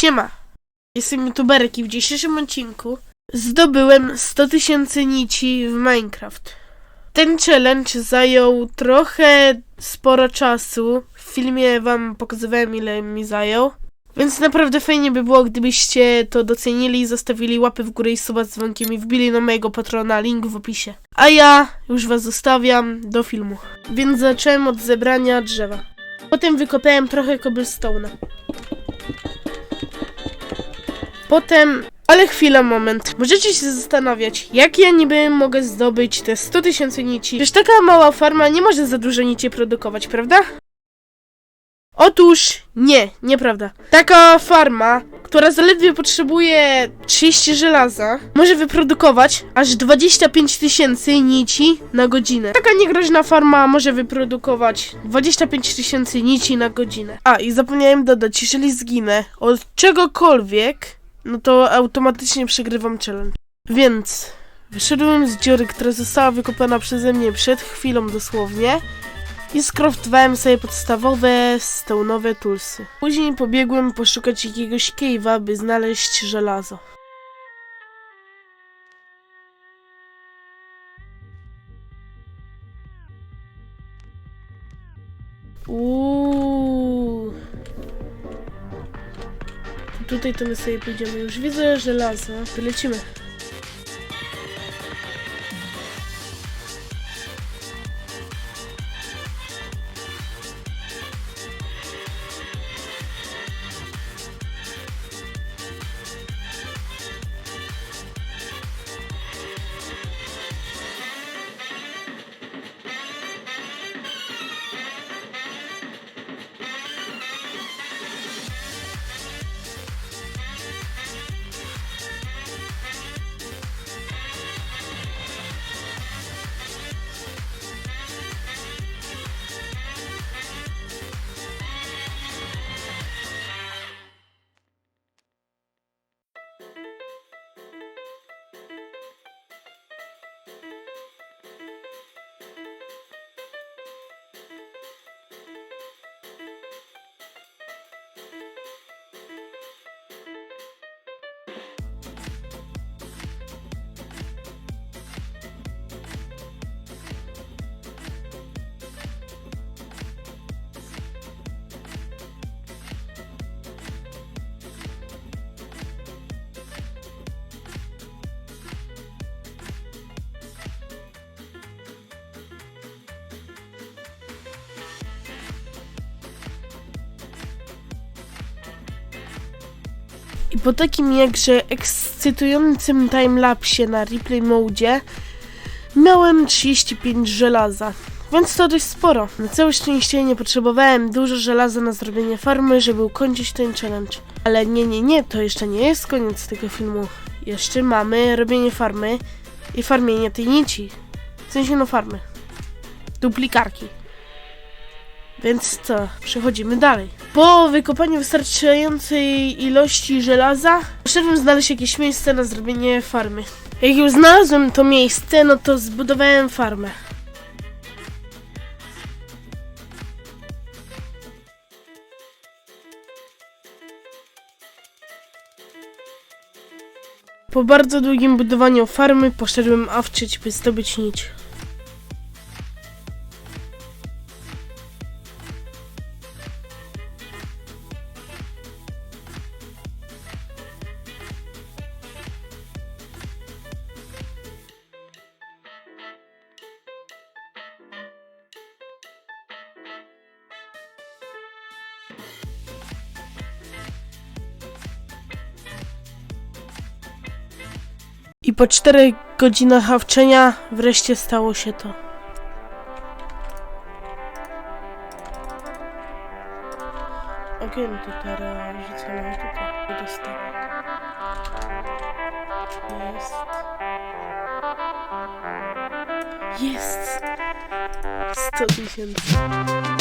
Siema! Jestem youtuberek i w dzisiejszym odcinku zdobyłem 100 tysięcy nici w Minecraft. Ten challenge zajął trochę sporo czasu. W filmie wam pokazywałem ile mi zajął. Więc naprawdę fajnie by było, gdybyście to docenili, zostawili łapy w górę i suba z dzwonkiem i wbili na mojego patrona, link w opisie. A ja już was zostawiam do filmu. Więc zacząłem od zebrania drzewa. Potem wykopałem trochę cobblestone'a. Potem... Ale chwila, moment. Możecie się zastanawiać, jak ja niby mogę zdobyć te 100 tysięcy nici? Przecież taka mała farma nie może za dużo nici produkować, prawda? Otóż nie, nieprawda. Taka farma, która zaledwie potrzebuje 30 żelaza, może wyprodukować aż 25 tysięcy nici na godzinę. Taka niegroźna farma może wyprodukować 25 tysięcy nici na godzinę. A, i zapomniałem dodać, jeżeli zginę od czegokolwiek, no to automatycznie przegrywam challenge. Więc wyszedłem z dziury, która została wykopana przeze mnie przed chwilą dosłownie i skraftowałem sobie podstawowe stone'owe toolsy. Później pobiegłem poszukać jakiegoś cave'a, by znaleźć żelazo. Uuu. Tutaj to my sobie pójdziemy. Już widzę żelazo. To I po takim jakże ekscytującym timelapsie na replay mode miałem 35 żelaza. Więc to dość sporo. Na całe szczęście nie potrzebowałem dużo żelaza na zrobienie farmy, żeby ukończyć ten challenge. Ale nie, nie, nie, to jeszcze nie jest koniec tego filmu. Jeszcze mamy robienie farmy i farmienie tej nici. W sensie no farmy. Duplikarki. Więc co, przechodzimy dalej. Po wykopaniu wystarczającej ilości żelaza, poszedłem znaleźć jakieś miejsce na zrobienie farmy. Jak już znalazłem to miejsce, no to zbudowałem farmę. Po bardzo długim budowaniu farmy poszedłem awczyć, by zdobyć nić. I po czterech godzinach hawczenia wreszcie stało się to. Ogień tu teraz rzucamy tutaj. Dostałem. Jest. Jest. 100 tysięcy.